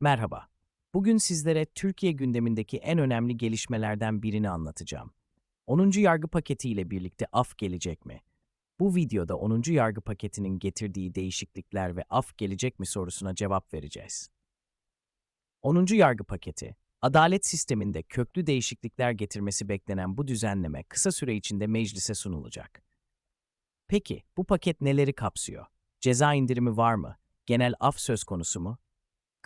Merhaba. Bugün sizlere Türkiye gündemindeki en önemli gelişmelerden birini anlatacağım. 10. yargı paketi ile birlikte af gelecek mi? Bu videoda 10. yargı paketinin getirdiği değişiklikler ve af gelecek mi sorusuna cevap vereceğiz. 10. yargı paketi, adalet sisteminde köklü değişiklikler getirmesi beklenen bu düzenleme kısa süre içinde meclise sunulacak. Peki bu paket neleri kapsıyor? Ceza indirimi var mı? Genel af söz konusu mu?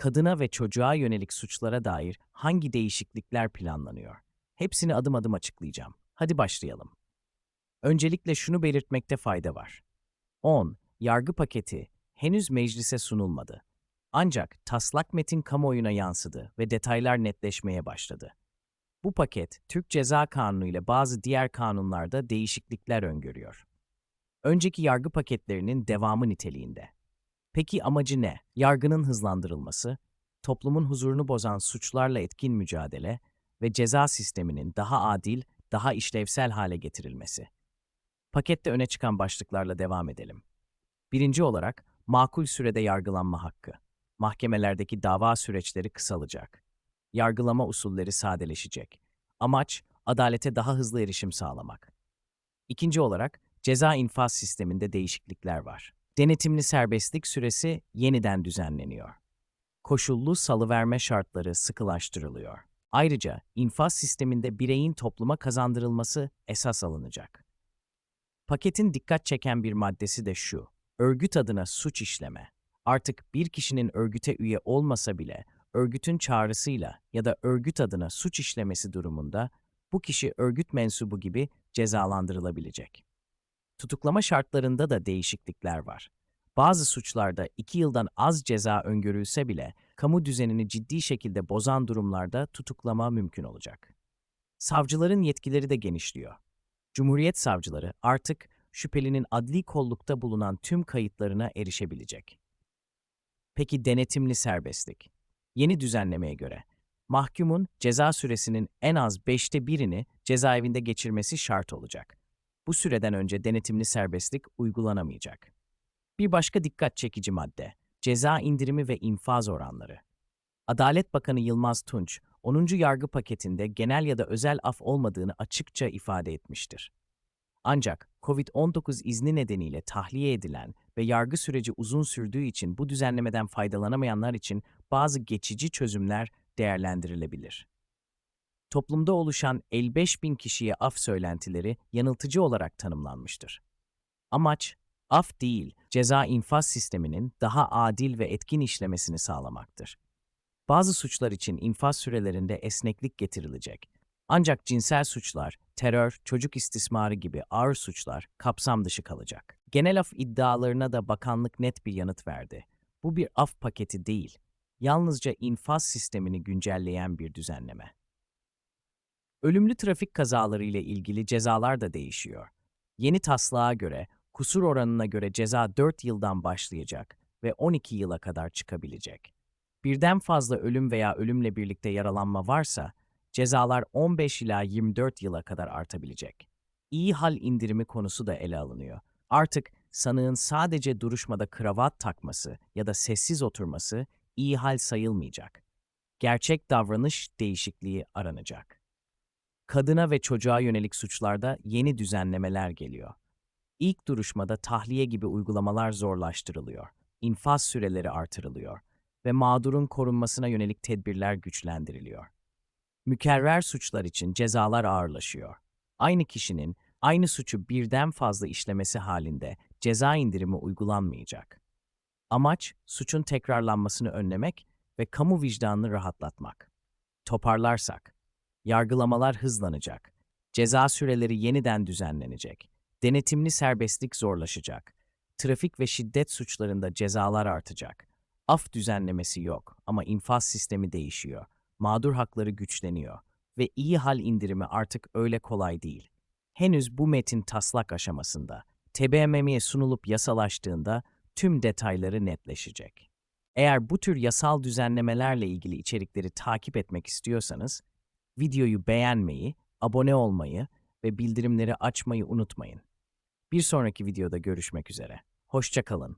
Kadına ve çocuğa yönelik suçlara dair hangi değişiklikler planlanıyor? Hepsini adım adım açıklayacağım. Hadi başlayalım. Öncelikle şunu belirtmekte fayda var. 10. Yargı paketi henüz meclise sunulmadı. Ancak taslak metin kamuoyuna yansıdı ve detaylar netleşmeye başladı. Bu paket, Türk Ceza Kanunu ile bazı diğer kanunlarda değişiklikler öngörüyor. Önceki yargı paketlerinin devamı niteliğinde. Peki amacı ne? Yargının hızlandırılması, toplumun huzurunu bozan suçlarla etkin mücadele ve ceza sisteminin daha adil, daha işlevsel hale getirilmesi. Pakette öne çıkan başlıklarla devam edelim. Birinci olarak, makul sürede yargılanma hakkı. Mahkemelerdeki dava süreçleri kısalacak. Yargılama usulleri sadeleşecek. Amaç, adalete daha hızlı erişim sağlamak. İkinci olarak, ceza infaz sisteminde değişiklikler var. Denetimli serbestlik süresi yeniden düzenleniyor. Koşullu salıverme şartları sıkılaştırılıyor. Ayrıca infaz sisteminde bireyin topluma kazandırılması esas alınacak. Paketin dikkat çeken bir maddesi de şu. Örgüt adına suç işleme. Artık bir kişinin örgüte üye olmasa bile örgütün çağrısıyla ya da örgüt adına suç işlemesi durumunda bu kişi örgüt mensubu gibi cezalandırılabilecek. Tutuklama şartlarında da değişiklikler var. Bazı suçlarda 2 yıldan az ceza öngörülse bile kamu düzenini ciddi şekilde bozan durumlarda tutuklama mümkün olacak. Savcıların yetkileri de genişliyor. Cumhuriyet savcıları artık şüphelinin adli kollukta bulunan tüm kayıtlarına erişebilecek. Peki denetimli serbestlik? Yeni düzenlemeye göre mahkumun ceza süresinin en az beşte birini cezaevinde geçirmesi şart olacak. Bu süreden önce denetimli serbestlik uygulanamayacak. Bir başka dikkat çekici madde, ceza indirimi ve infaz oranları. Adalet Bakanı Yılmaz Tunç, 10. yargı paketinde genel ya da özel af olmadığını açıkça ifade etmiştir. Ancak COVID-19 izni nedeniyle tahliye edilen ve yargı süreci uzun sürdüğü için bu düzenlemeden faydalanamayanlar için bazı geçici çözümler değerlendirilebilir. Toplumda oluşan 55 bin kişiye af söylentileri yanıltıcı olarak tanımlanmıştır. Amaç, af değil, ceza infaz sisteminin daha adil ve etkin işlemesini sağlamaktır. Bazı suçlar için infaz sürelerinde esneklik getirilecek. Ancak cinsel suçlar, terör, çocuk istismarı gibi ağır suçlar kapsam dışı kalacak. Genel af iddialarına da bakanlık net bir yanıt verdi. Bu bir af paketi değil, yalnızca infaz sistemini güncelleyen bir düzenleme. Ölümlü trafik kazaları ile ilgili cezalar da değişiyor. Yeni taslağa göre kusur oranına göre ceza 4 yıldan başlayacak ve 12 yıla kadar çıkabilecek. Birden fazla ölüm veya ölümle birlikte yaralanma varsa cezalar 15 ila 24 yıla kadar artabilecek. İyi hal indirimi konusu da ele alınıyor. Artık sanığın sadece duruşmada kravat takması ya da sessiz oturması iyi hal sayılmayacak. Gerçek davranış değişikliği aranacak. Kadına ve çocuğa yönelik suçlarda yeni düzenlemeler geliyor. İlk duruşmada tahliye gibi uygulamalar zorlaştırılıyor, infaz süreleri artırılıyor ve mağdurun korunmasına yönelik tedbirler güçlendiriliyor. Mükerrer suçlar için cezalar ağırlaşıyor. Aynı kişinin aynı suçu birden fazla işlemesi halinde ceza indirimi uygulanmayacak. Amaç suçun tekrarlanmasını önlemek ve kamu vicdanını rahatlatmak. Toparlarsak, yargılamalar hızlanacak, ceza süreleri yeniden düzenlenecek, denetimli serbestlik zorlaşacak, trafik ve şiddet suçlarında cezalar artacak, af düzenlemesi yok ama infaz sistemi değişiyor, mağdur hakları güçleniyor ve iyi hal indirimi artık öyle kolay değil. Henüz bu metin taslak aşamasında, TBMM'ye sunulup yasalaştığında tüm detayları netleşecek. Eğer bu tür yasal düzenlemelerle ilgili içerikleri takip etmek istiyorsanız, videoyu beğenmeyi, abone olmayı ve bildirimleri açmayı unutmayın. Bir sonraki videoda görüşmek üzere. Hoşçakalın.